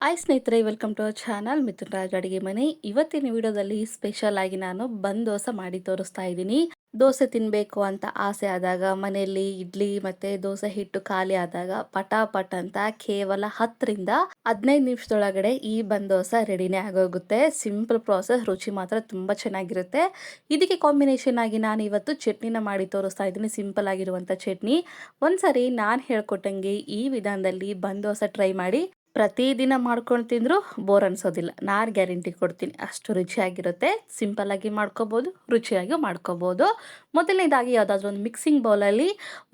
Hi ಸ್ನೇಹಿತರೆ welcome to our channel Mithun Raj ಅಡುಗೆ ಮನೆ. ಇವತ್ತಿನ ವಿಡಿಯೋದಲ್ಲಿ ಸ್ಪೆಷಲ್ ಆಗಿ ನಾನು ಬಂದ್ ದೋಸೆ ಮಾಡಿ ತೋರಿಸ್ತಾ ಇದ್ದೀನಿ. ದೋಸೆ ತಿನ್ನಬೇಕು ಅಂತ ಆಸೆ ಆದಾಗ, ಮನೆಯಲ್ಲಿ ಇಡ್ಲಿ ಮತ್ತೆ ದೋಸೆ ಹಿಟ್ಟು ಖಾಲಿ ಆದಾಗ ಪಟಾಪಟ್ ಅಂತ ಕೇವಲ ಹತ್ತರಿಂದ ಹದಿನೈದು ನಿಮಿಷದೊಳಗಡೆ ಈ ಬಂದ್ ದೋಸೆ ರೆಡಿನೇ ಆಗೋಗುತ್ತೆ. ಸಿಂಪಲ್ ಪ್ರಾಸೆಸ್ ರುಚಿ ಮಾತ್ರ ತುಂಬ ಚೆನ್ನಾಗಿರುತ್ತೆ. ಇದಕ್ಕೆ ಕಾಂಬಿನೇಷನ್ ಆಗಿ ನಾನು ಇವತ್ತು ಚಟ್ನಿನ ಮಾಡಿ ತೋರಿಸ್ತಾ ಇದ್ದೀನಿ. ಸಿಂಪಲ್ ಆಗಿರುವಂಥ ಚಟ್ನಿ. ಒಂದ್ಸರಿ ನಾನು ಹೇಳ್ಕೊಟ್ಟಂಗೆ ಈ ವಿಧಾನದಲ್ಲಿ ಬಂದ್ ದೋಸೆ ಟ್ರೈ ಮಾಡಿ. ಪ್ರತಿದಿನ ಮಾಡ್ಕೊಂಡು ತಿಂದ್ರು ಬೋರ್ ಅನ್ಸೋದಿಲ್ಲ. ನಾನು ಗ್ಯಾರಂಟಿ ಕೊಡ್ತೀನಿ. ಅಷ್ಟು ರುಚಿಯಾಗಿರುತ್ತೆ. ಸಿಂಪಲ್ ಆಗಿ ಮಾಡ್ಕೋಬೋದು, ರುಚಿಯಾಗಿ ಮಾಡ್ಕೋಬೋದು. ಮೊದಲನೇದಾಗಿ ಯಾವುದಾದ್ರೂ ಒಂದು ಮಿಕ್ಸಿಂಗ್ ಬೌಲಲ್ಲಿ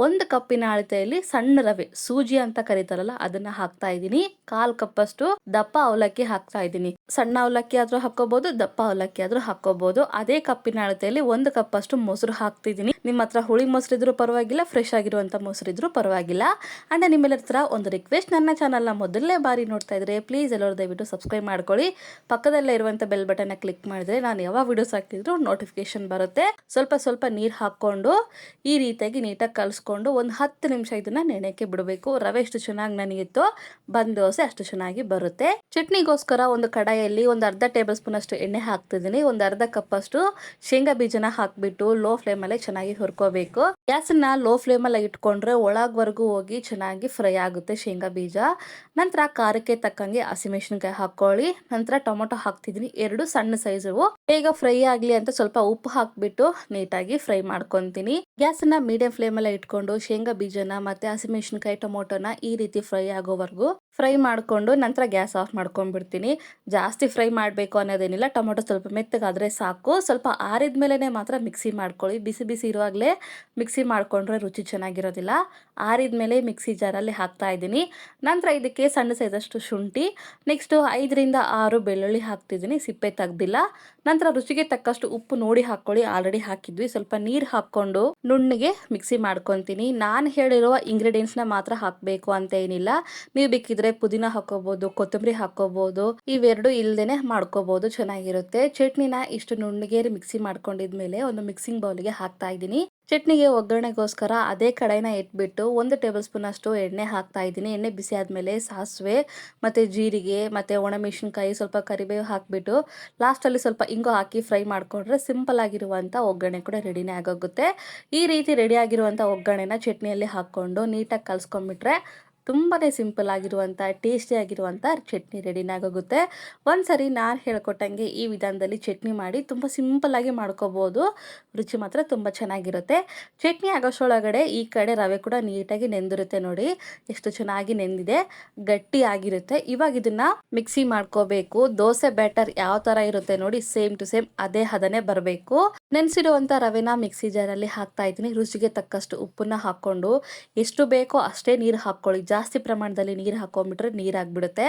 ಒಂದು ಕಪ್ಪಿನ ಅಳತೆಯಲ್ಲಿ ಸಣ್ಣ ರವೆ, ಸೂಜಿ ಅಂತ ಕರೀತಾರಲ್ಲ, ಅದನ್ನ ಹಾಕ್ತಾ ಇದ್ದೀನಿ. ಕಾಲು ಕಪ್ಪಷ್ಟು ದಪ್ಪ ಅವಲಕ್ಕಿ ಹಾಕ್ತಾ ಇದ್ದೀನಿ. ಸಣ್ಣ ಅವಲಕ್ಕಿ ಆದ್ರೂ ಹಾಕೋಬಹುದು ದಪ್ಪ ಅವಲಕ್ಕಿ ಆದ್ರೂ ಹಾಕೋಬಹುದು ಅದೇ ಕಪ್ಪಿನ ಅಳತೆಯಲ್ಲಿ ಒಂದು ಕಪ್ಪಷ್ಟು ಮೊಸರು ಹಾಕ್ತಿದ್ದೀನಿ. ನಿಮ್ಮ ಹತ್ರ ಹುಳಿ ಮೊಸರು ಇದ್ರೂ ಪರವಾಗಿಲ್ಲ ಫ್ರೆಶ್ ಆಗಿರುವಂಥ ಮೊಸರು ಇದ್ರೂ ಪರವಾಗಿಲ್ಲ. ಆ್ಯಂಡ್ ನಿಮ್ಮೆಲ್ಲರ ಒಂದು ರಿಕ್ವೆಸ್ಟ್ ನನ್ನ ಚಾನಲ್ನ ಮೊದಲನೇ ನೋಡ್ತಾ ಇದ್ರೆ ಪ್ಲೀಸ್ ಎಲ್ಲರೂ ದಯವಿಟ್ಟು ಸಬ್ಸ್ಕ್ರೈಬ್ ಮಾಡ್ಕೊಳ್ಳಿ. ಪಕ್ಕದಲ್ಲೇ ಇರುವಂತ ಬೆಲ್ ಬಟನ್ನ ಕ್ಲಿಕ್ ಮಾಡಿದ್ರೆ ನಾನು ಯಾವಾಗ ವಿಡಿಯೋಸ್ ಹಾಕಿದ್ರು ನೋಟಿಫಿಕೇಶನ್ ಬರುತ್ತೆ. ಸ್ವಲ್ಪ ಸ್ವಲ್ಪ ನೀರು ಹಾಕೊಂಡು ಈ ರೀತಿಯಾಗಿ ನೀಟಾಗಿ ಕಲಿಸ್ಕೊಂಡು ಒಂದು ಹತ್ತು ನಿಮಿಷ ಇದನ್ನ ನೆನೆಕ್ಕೆ ಬಿಡಬೇಕು. ರವೆ ಎಷ್ಟು ಚೆನ್ನಾಗಿ ನನಗಿತ್ತು ಬಂದ್ ದೋಸೆ ಅಷ್ಟು ಚೆನ್ನಾಗಿ ಬರುತ್ತೆ. ಚಟ್ನಿಗೋಸ್ಕರ ಒಂದು ಕಡಾಯಲ್ಲಿ ಒಂದು ಅರ್ಧ ಟೇಬಲ್ ಸ್ಪೂನ್ ಅಷ್ಟು ಎಣ್ಣೆ ಹಾಕ್ತಿದ್ದೀನಿ. ಒಂದು ಅರ್ಧ ಕಪ್ ಅಷ್ಟು ಶೇಂಗಾ ಬೀಜನ ಹಾಕ್ಬಿಟ್ಟು ಲೋ ಫ್ಲೇಮ್ ಅಲ್ಲೇ ಚೆನ್ನಾಗಿ ಹುರ್ಕೋಬೇಕು. ಗ್ಯಾಸನ್ನ ಲೋ ಫ್ಲೇಮ್ ಅಲ್ಲಿ ಇಟ್ಕೊಂಡ್ರೆ ಒಳಗ್ವರೆಗೂ ಹೋಗಿ ಚೆನ್ನಾಗಿ ಫ್ರೈ ಆಗುತ್ತೆ ಶೇಂಗಾ ಬೀಜ. ನಂತರ ಖಾರಕ್ಕೆ ತಕ್ಕಂಗೆ ಹಸಿಮೆಣಸಿನ್ಕಾಯಿ ಹಾಕೊಳ್ಳಿ. ನಂತರ ಟೊಮೊಟೊ ಹಾಕ್ತಿದ್ದೀನಿ. ಎರಡು ಸಣ್ಣ ಸೈಜು ಬೇಗ ಫ್ರೈ ಆಗಲಿ ಅಂತ ಸ್ವಲ್ಪ ಉಪ್ಪು ಹಾಕ್ಬಿಟ್ಟು ನೀಟಾಗಿ ಫ್ರೈ ಮಾಡ್ಕೊತೀನಿ. ಗ್ಯಾಸನ್ನ ಮೀಡಿಯಂ ಫ್ಲೇಮಲ್ಲೇ ಇಟ್ಕೊಂಡು ಶೇಂಗಾ ಬೀಜನ ಮತ್ತೆ ಹಸಿಮೆಣಸಿನ್ಕಾಯಿ ಟೊಮೊಟೊನ ಈ ರೀತಿ ಫ್ರೈ ಆಗೋವರೆಗೂ ಫ್ರೈ ಮಾಡಿಕೊಂಡು ನಂತರ ಗ್ಯಾಸ್ ಆಫ್ ಮಾಡ್ಕೊಂಡ್ಬಿಡ್ತೀನಿ. ಜಾಸ್ತಿ ಫ್ರೈ ಮಾಡಬೇಕು ಅನ್ನೋದೇನಿಲ್ಲ. ಟೊಮೊಟೊ ಸ್ವಲ್ಪ ಮೆತ್ತಗಾದರೆ ಸಾಕು. ಸ್ವಲ್ಪ ಆರಿದ ಮೇಲೆ ಮಾತ್ರ ಮಿಕ್ಸಿ ಮಾಡ್ಕೊಳ್ಳಿ. ಬಿಸಿ ಬಿಸಿ ಇರುವಾಗಲೇ ಮಿಕ್ಸಿ ಮಾಡಿಕೊಂಡ್ರೆ ರುಚಿ ಚೆನ್ನಾಗಿರೋದಿಲ್ಲ. ಆರಿದ ಮೇಲೆ ಮಿಕ್ಸಿ ಜಾರಲ್ಲಿ ಹಾಕ್ತಾ ಇದ್ದೀನಿ. ನಂತರ ಇದಕ್ಕೆ ಸಣ್ಣ ಸೈಜಷ್ಟು ಶುಂಠಿ ನೆಕ್ಸ್ಟು ಐದರಿಂದ ಆರು ಬೆಳ್ಳುಳ್ಳಿ ಹಾಕ್ತಿದ್ದೀನಿ, ಸಿಪ್ಪೆ ತೆಗ್ದಿಲ್ಲ. ನಂತರ ರುಚಿಗೆ ತಕ್ಕಷ್ಟು ಉಪ್ಪು ನೋಡಿ ಹಾಕ್ಕೊಳ್ಳಿ ಆಲ್ರೆಡಿ ಹಾಕಿದ್ವಿ. ಸ್ವಲ್ಪ ನೀರು ಹಾಕ್ಕೊಂಡು ನುಣ್ಣಗೆ ಮಿಕ್ಸಿ ಮಾಡ್ಕೊತೀನಿ. ನಾನು ಹೇಳಿರುವ ಇಂಗ್ರೀಡಿಯೆಂಟ್ಸ್ನ ಮಾತ್ರ ಹಾಕಬೇಕು ಅಂತ ಏನಿಲ್ಲ. ನೀವು ಬೇಕಿದ್ರೆ ಪುದೀನ ಹಾಕೋಬಹುದು ಕೊತ್ತಂಬರಿ ಹಾಕೋಬಹುದು ಇವೆರಡು ಇಲ್ದೇನೆ ಮಾಡ್ಕೋಬಹುದು ಚೆನ್ನಾಗಿರುತ್ತೆ. ಚಟ್ನಿನ ಇಷ್ಟು ನುಣ್ಣಗೆ ಮಿಕ್ಸಿ ಮಾಡ್ಕೊಂಡಿದ್ಮೇಲೆ ಒಂದು ಮಿಕ್ಸಿಂಗ್ ಬೌಲ್ಗೆ ಹಾಕ್ತಾ ಇದ್ದೀನಿ. ಚಟ್ನಿಗೆ ಒಗ್ಗರಣೆಗೋಸ್ಕರ ಅದೇ ಕಡಾಯಿನ ಇಟ್ಬಿಟ್ಟು ಒಂದು ಟೇಬಲ್ ಸ್ಪೂನ್ ಅಷ್ಟು ಎಣ್ಣೆ ಹಾಕ್ತಾ ಇದ್ದೀನಿ. ಎಣ್ಣೆ ಬಿಸಿ ಆದಮೇಲೆ ಸಾಸಿವೆ ಮತ್ತು ಜೀರಿಗೆ ಮತ್ತು ಒಣಮೆಣಸಿನ್ಕಾಯಿ ಸ್ವಲ್ಪ ಕರಿಬೇವು ಹಾಕಿಬಿಟ್ಟು ಲಾಸ್ಟಲ್ಲಿ ಸ್ವಲ್ಪ ಇಂಗು ಹಾಕಿ ಫ್ರೈ ಮಾಡಿಕೊಂಡ್ರೆ ಸಿಂಪಲ್ ಆಗಿರುವಂಥ ಒಗ್ಗರಣೆ ಕೂಡ ರೆಡಿನೇ ಆಗೋಗುತ್ತೆ. ಈ ರೀತಿ ರೆಡಿ ಆಗಿರುವಂಥ ಒಗ್ಗರಣೆನ ಚಟ್ನಿಯಲ್ಲಿ ಹಾಕ್ಕೊಂಡು ನೀಟಾಗಿ ಕಲಿಸ್ಕೊಂಡ್ಬಿಟ್ರೆ ತುಂಬಾ ಸಿಂಪಲ್ ಆಗಿರುವಂಥ ಟೇಸ್ಟಿ ಆಗಿರುವಂಥ ಚಟ್ನಿ ರೆಡಿನಾಗೋಗುತ್ತೆ ಒಂದು ಸರಿ ನಾನು ಹೇಳ್ಕೊಟ್ಟಂಗೆ ಈ ವಿಧಾನದಲ್ಲಿ ಚಟ್ನಿ ಮಾಡಿ ತುಂಬ ಸಿಂಪಲ್ಲಾಗಿ ಮಾಡ್ಕೋಬೋದು. ರುಚಿ ಮಾತ್ರ ತುಂಬ ಚೆನ್ನಾಗಿರುತ್ತೆ. ಚಟ್ನಿ ಆಗೋಷ್ಟೊಳಗಡೆ ಈ ಕಡೆ ರವೆ ಕೂಡ ನೀಟಾಗಿ ನೆಂದಿರುತ್ತೆ ನೋಡಿ. ಎಷ್ಟು ಚೆನ್ನಾಗಿ ನೆಂದಿದೆ. ಗಟ್ಟಿ ಆಗಿರುತ್ತೆ. ಇವಾಗ ಇದನ್ನು ಮಿಕ್ಸಿ ಮಾಡ್ಕೋಬೇಕು. ದೋಸೆ ಬ್ಯಾಟರ್ ಯಾವ ಥರ ಇರುತ್ತೆ ನೋಡಿ, ಸೇಮ್ ಟು ಸೇಮ್ ಅದೇ ಹದನೇ ಬರಬೇಕು. ನೆನೆಸಿರುವಂಥ ರವೆನ ಮಿಕ್ಸಿ ಜಾರಲ್ಲಿ ಹಾಕ್ತಾ ಇದ್ದೀನಿ. ರುಚಿಗೆ ತಕ್ಕಷ್ಟು ಉಪ್ಪನ್ನ ಹಾಕ್ಕೊಂಡು, ಎಷ್ಟು ಬೇಕೋ ಅಷ್ಟೇ ನೀರು ಹಾಕ್ಕೊಳ್ಳಿ. ಜಾಸ್ತಿ ಪ್ರಮಾಣದಲ್ಲಿ ನೀರು ಹಾಕೊಂಡ್ಬಿಟ್ರೆ ನೀರಾಗ್ಬಿಡುತ್ತೆ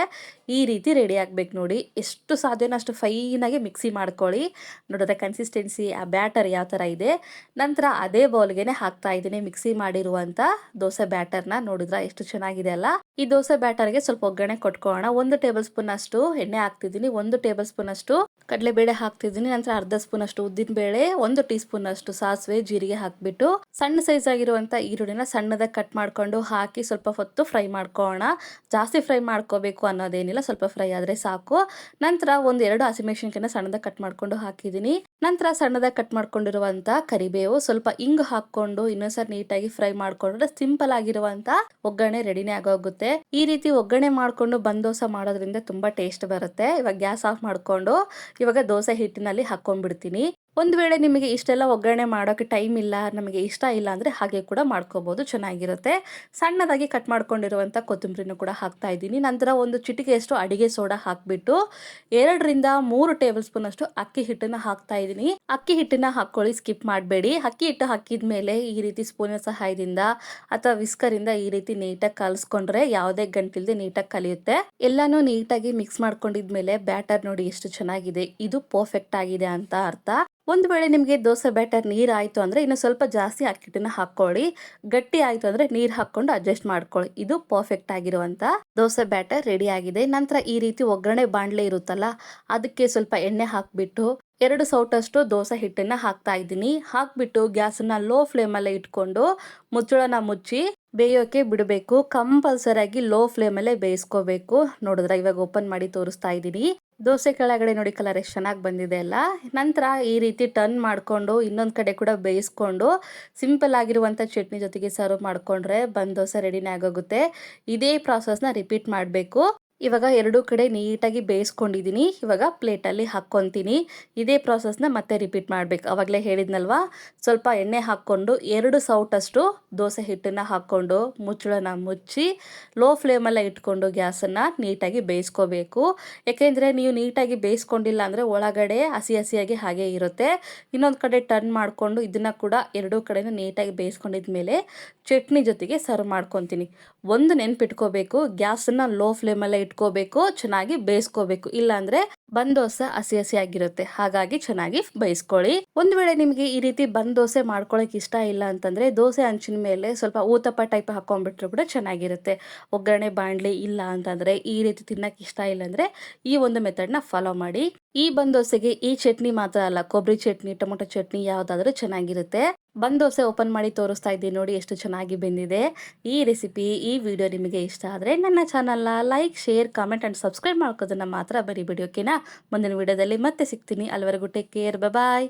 ಈ ರೀತಿ ರೆಡಿ ಆಗ್ಬೇಕು ನೋಡಿ. ಎಷ್ಟು ಸಾಧ್ಯನೋ ಅಷ್ಟು ಫೈನಾಗಿ ಮಿಕ್ಸಿ ಮಾಡ್ಕೊಳ್ಳಿ. ನೋಡಿದ್ರೆ ಕನ್ಸಿಸ್ಟೆನ್ಸಿ ಆ ಬ್ಯಾಟರ್ ಯಾವ ಥರ ಇದೆ. ನಂತರ ಅದೇ ಬೌಲ್ಗೆ ಹಾಕ್ತಾ ಇದ್ದೀನಿ ಮಿಕ್ಸಿ ಮಾಡಿರುವಂಥ ದೋಸೆ ಬ್ಯಾಟರ್ನ ನೋಡಿದ್ರೆ ಎಷ್ಟು ಚೆನ್ನಾಗಿದೆ ಅಲ್ಲ? ಈ ದೋಸೆ ಬ್ಯಾಟರ್ಗೆ ಸ್ವಲ್ಪ ಒಗ್ಗರಣೆ ಕೊಟ್ಕೊಳ್ಳೋಣ. ಒಂದು ಟೇಬಲ್ ಸ್ಪೂನ್ ಅಷ್ಟು ಎಣ್ಣೆ ಹಾಕ್ತಿದ್ದೀನಿ. ಒಂದು ಟೇಬಲ್ ಸ್ಪೂನ್ ಅಷ್ಟು ಕಡಲೆಬೇಳೆ ಹಾಕ್ತಿದ್ದೀನಿ. ನಂತರ ಅರ್ಧ ಸ್ಪೂನ್ ಅಷ್ಟು ಉದ್ದಿನ ಬೇಳೆ ಒಂದು ಟೀ ಸ್ಪೂನ್ ಅಷ್ಟು ಸಾಸಿವೆ, ಜೀರಿಗೆ ಹಾಕ್ಬಿಟ್ಟು ಸಣ್ಣ ಸೈಜ್ ಆಗಿರುವಂತ ಈರುಳ್ಳಿನ ಸಣ್ಣದಾಗಿ ಕಟ್ ಮಾಡ್ಕೊಂಡು ಹಾಕಿ ಸ್ವಲ್ಪ ಹೊತ್ತು ಫ್ರೈ ಮಾಡ್ಕೋಣ ಜಾಸ್ತಿ ಫ್ರೈ ಮಾಡ್ಕೋಬೇಕು ಅನ್ನೋದೇನಿಲ್ಲ, ಸ್ವಲ್ಪ ಫ್ರೈ ಆದ್ರೆ ಸಾಕು. ನಂತರ ಒಂದು ಎರಡು ಹಸಿಮೆಣಸಿನ್ಕಾಯಿನ ಸಣ್ಣದಾಗಿ ಕಟ್ ಮಾಡ್ಕೊಂಡು ಹಾಕಿದ್ದೀನಿ. ನಂತರ ಸಣ್ಣದಾಗಿ ಕಟ್ ಮಾಡ್ಕೊಂಡಿರುವಂತ ಕರಿಬೇವು ಸ್ವಲ್ಪ ಇಂಗು ಹಾಕ್ಕೊಂಡು ಇನ್ನೊಂದ್ಸರಿ ನೀಟಾಗಿ ಫ್ರೈ ಮಾಡ್ಕೊಂಡ್ರೆ ಸಿಂಪಲ್ ಆಗಿರುವಂತ ಒಗ್ಗರಣೆ ರೆಡಿನೇ ಆಗೋಗುತ್ತೆ. ಈ ರೀತಿ ಒಗ್ಗರಣೆ ಮಾಡ್ಕೊಂಡು ಬಂದ್ ದೋಸೆ ಮಾಡೋದ್ರಿಂದ ತುಂಬಾ ಟೇಸ್ಟ್ ಬರುತ್ತೆ. ಇವಾಗ ಗ್ಯಾಸ್ ಆಫ್ ಮಾಡ್ಕೊಂಡು ಇವಾಗ ದೋಸೆ ಹಿಟ್ಟಿನಲ್ಲಿ ಹಾಕೊಂಡ್ಬಿಡ್ತೀನಿ ಒಂದು ವೇಳೆ ನಿಮಗೆ ಇಷ್ಟೆಲ್ಲ ಒಗ್ಗರಣೆ ಮಾಡೋಕ್ಕೆ ಟೈಮ್ ಇಲ್ಲ, ನಮಗೆ ಇಷ್ಟ ಇಲ್ಲ ಅಂದರೆ ಹಾಗೆ ಕೂಡ ಮಾಡ್ಕೋಬೋದು, ಚೆನ್ನಾಗಿರುತ್ತೆ. ಸಣ್ಣದಾಗಿ ಕಟ್ ಮಾಡ್ಕೊಂಡಿರುವಂಥ ಕೊತ್ತಂಬರಿನೂ ಕೂಡ ಹಾಕ್ತಾ ಇದ್ದೀನಿ. ನಂತರ ಒಂದು ಚಿಟಿಕೆಯಷ್ಟು ಅಡಿಗೆ ಸೋಡಾ ಹಾಕಿಬಿಟ್ಟು ಎರಡರಿಂದ ಮೂರು ಟೇಬಲ್ ಸ್ಪೂನ್ ಅಷ್ಟು ಅಕ್ಕಿ ಹಿಟ್ಟನ್ನು ಹಾಕ್ತಾ ಇದ್ದೀನಿ. ಅಕ್ಕಿ ಹಿಟ್ಟನ್ನು ಹಾಕ್ಕೊಳ್ಳಿ ಸ್ಕಿಪ್ ಮಾಡಬೇಡಿ. ಅಕ್ಕಿ ಹಿಟ್ಟು ಹಾಕಿದ ಮೇಲೆ ಈ ರೀತಿ ಸ್ಪೂನಿನ ಸಹಾಯದಿಂದ ಅಥವಾ ವಿಸ್ಕರಿಂದ ಈ ರೀತಿ ನೀಟಾಗಿ ಕಲಿಸ್ಕೊಂಡ್ರೆ ಯಾವುದೇ ಗಂಟಿಲ್ದೆ ನೀಟಾಗಿ ಕಲಿಯುತ್ತೆ. ಎಲ್ಲಾನು ನೀಟಾಗಿ ಮಿಕ್ಸ್ ಮಾಡ್ಕೊಂಡಿದ್ಮೇಲೆ ಬ್ಯಾಟರ್ ನೋಡಿ ಎಷ್ಟು ಚೆನ್ನಾಗಿದೆ. ಇದು ಪರ್ಫೆಕ್ಟ್ ಆಗಿದೆ ಅಂತ ಅರ್ಥ. ಒಂದು ವೇಳೆ ನಿಮಗೆ ದೋಸೆ ಬ್ಯಾಟರ್ ನೀರು ಆಯಿತು ಅಂದರೆ ಇನ್ನು ಸ್ವಲ್ಪ ಜಾಸ್ತಿ ಅಕ್ಕಿಟ್ಟನ್ನು ಹಾಕ್ಕೊಳ್ಳಿ. ಗಟ್ಟಿ ಆಯಿತು ಅಂದರೆ ನೀರು ಹಾಕ್ಕೊಂಡು ಅಡ್ಜಸ್ಟ್ ಮಾಡ್ಕೊಳ್ಳಿ. ಇದು ಪರ್ಫೆಕ್ಟ್ ಆಗಿರುವಂಥ ದೋಸೆ ಬ್ಯಾಟರ್ ರೆಡಿ ಆಗಿದೆ. ನಂತರ ಈ ರೀತಿ ಒಗ್ಗರಣೆ ಬಾಣಲೆ ಇರುತ್ತಲ್ಲ, ಅದಕ್ಕೆ ಸ್ವಲ್ಪ ಎಣ್ಣೆ ಹಾಕಿಬಿಟ್ಟು ಎರಡು ಸೌಟಷ್ಟು ದೋಸೆ ಹಿಟ್ಟನ್ನು ಹಾಕ್ತಾ ಇದ್ದೀನಿ. ಹಾಕ್ಬಿಟ್ಟು ಗ್ಯಾಸನ್ನು ಲೋ ಫ್ಲೇಮಲ್ಲೇ ಇಟ್ಕೊಂಡು ಮುಚ್ಚಳನ ಮುಚ್ಚಿ ಬೇಯೋಕೆ ಬಿಡಬೇಕು ಕಂಪಲ್ಸರಿ ಆಗಿ ಲೋ ಫ್ಲೇಮಲ್ಲೇ ಬೇಯಿಸ್ಕೋಬೇಕು. ನೋಡಿದ್ರೆ ಇವಾಗ ಓಪನ್ ಮಾಡಿ ತೋರಿಸ್ತಾ ಇದ್ದೀನಿ. ದೋಸೆ ಕೆಳಗಡೆ ನೋಡಿ ಕಲರ್ ಎಷ್ಟು ಚೆನ್ನಾಗಿ ಬಂದಿದೆ ಅಲ್ಲ. ನಂತರ ಈ ರೀತಿ ಟರ್ನ್ ಮಾಡಿಕೊಂಡು ಇನ್ನೊಂದು ಕಡೆ ಕೂಡ ಬೇಯಿಸ್ಕೊಂಡು, ಸಿಂಪಲ್ ಆಗಿರುವಂಥ ಚಟ್ನಿ ಜೊತೆಗೆ ಸರ್ವ್ ಮಾಡಿಕೊಂಡ್ರೆ ಬಂದ್ ದೋಸೆ ರೆಡಿನೇ ಆಗೋಗುತ್ತೆ. ಇದೇ ಪ್ರಾಸೆಸ್ನ ರಿಪೀಟ್ ಮಾಡಬೇಕು. ಇವಾಗ ಎರಡೂ ಕಡೆ ನೀಟಾಗಿ ಬೇಯಿಸ್ಕೊಂಡಿದ್ದೀನಿ. ಇವಾಗ ಪ್ಲೇಟಲ್ಲಿ ಹಾಕ್ಕೊತೀನಿ ಇದೇ ಪ್ರಾಸೆಸ್ನ ಮತ್ತೆ ರಿಪೀಟ್ ಮಾಡಬೇಕು. ಅವಾಗಲೇ ಹೇಳಿದ್ನಲ್ವಾ? ಸ್ವಲ್ಪ ಎಣ್ಣೆ ಹಾಕ್ಕೊಂಡು ಎರಡು ಸೌಟಷ್ಟು ದೋಸೆ ಹಿಟ್ಟನ್ನು ಹಾಕ್ಕೊಂಡು ಮುಚ್ಚಳನ ಮುಚ್ಚಿ ಲೋ ಫ್ಲೇಮಲ್ಲೇ ಇಟ್ಕೊಂಡು ಗ್ಯಾಸನ್ನು ನೀಟಾಗಿ ಬೇಯಿಸ್ಕೋಬೇಕು. ಯಾಕೆಂದರೆ ನೀವು ನೀಟಾಗಿ ಬೇಯಿಸ್ಕೊಂಡಿಲ್ಲ ಅಂದರೆ ಒಳಗಡೆ ಹಸಿ ಹಸಿಯಾಗಿ ಹಾಗೆ ಇರುತ್ತೆ. ಇನ್ನೊಂದು ಕಡೆ ಟರ್ನ್ ಮಾಡಿಕೊಂಡು ಇದನ್ನು ಕೂಡ ಎರಡೂ ಕಡೆನೂ ನೀಟಾಗಿ ಬೇಯಿಸ್ಕೊಂಡಿದ್ಮೇಲೆ ಚಟ್ನಿ ಜೊತೆಗೆ ಸರ್ವ್ ಮಾಡ್ಕೊತೀನಿ ಒಂದು ನೆನ್ಪಿಟ್ಕೋಬೇಕು, ಗ್ಯಾಸನ್ನ ಲೋ ಫ್ಲೇಮಲ್ಲೇ ಇಟ್ಕೋಬೇಕು, ಚೆನ್ನಾಗಿ ಬೇಯಿಸ್ಕೋಬೇಕು. ಇಲ್ಲಾಂದ್ರೆ ಬಂದೋಸೆ ದೋಸೆ ಹಸಿ ಹಸಿ ಆಗಿರುತ್ತೆ. ಹಾಗಾಗಿ ಚೆನ್ನಾಗಿ ಬೇಯಿಸ್ಕೊಳ್ಳಿ. ಒಂದು ವೇಳೆ ನಿಮಗೆ ಈ ರೀತಿ ಬಂದ್ ದೋಸೆ ಮಾಡ್ಕೊಳಕ್ ಇಷ್ಟ ಇಲ್ಲ ಅಂತಂದ್ರೆ ದೋಸೆ ಹಂಚಿನ ಮೇಲೆ ಸ್ವಲ್ಪ ಊತಪ್ಪ ಟೈಪ್ ಹಾಕೊಂಡ್ಬಿಟ್ರೆ ಕೂಡ ಚೆನ್ನಾಗಿರುತ್ತೆ. ಒಗ್ಗರಣೆ ಬಾಣಲಿ ಇಲ್ಲ ಅಂತಂದ್ರೆ ಈ ರೀತಿ ತಿನ್ನಕ್ಕೆ ಇಷ್ಟ ಇಲ್ಲ ಅಂದ್ರೆ ಈ ಒಂದು ಮೆಥಡ್ನ ಫಾಲೋ ಮಾಡಿ. ಈ ಬಂದೋಸೆಗೆ ಈ ಚಟ್ನಿ ಮಾತ್ರ ಅಲ್ಲ ಕೊಬ್ಬರಿ ಚಟ್ನಿ, ಟೊಮೊಟೊ ಚಟ್ನಿ ಯಾವುದಾದ್ರೂ ಚೆನ್ನಾಗಿರುತ್ತೆ. ಬಂದೋಸೆ ಓಪನ್ ಮಾಡಿ ತೋರಿಸ್ತಾ ಇದ್ದೀನಿ ನೋಡಿ ಎಷ್ಟು ಚೆನ್ನಾಗಿ ಬೆಂದಿದೆ. ಈ ರೆಸಿಪಿ, ಈ ವಿಡಿಯೋ ನಿಮಗೆ ಇಷ್ಟ ಆದರೆ ನನ್ನ ಚಾನಲ್ನ like, share, comment and subscribe ಮಾಡ್ಕೋದನ್ನ ಮಾತ್ರ ಬರಿಬೇಡಿ ಓಕೆನಾ? ಮುಂದಿನ ವಿಡಿಯೋದಲ್ಲಿ ಮತ್ತೆ ಸಿಗ್ತೀನಿ. ಅಲ್ಲಿವರೆಗೂ ಟೇಕ್ ಕೇರ್ ಬಾಯ್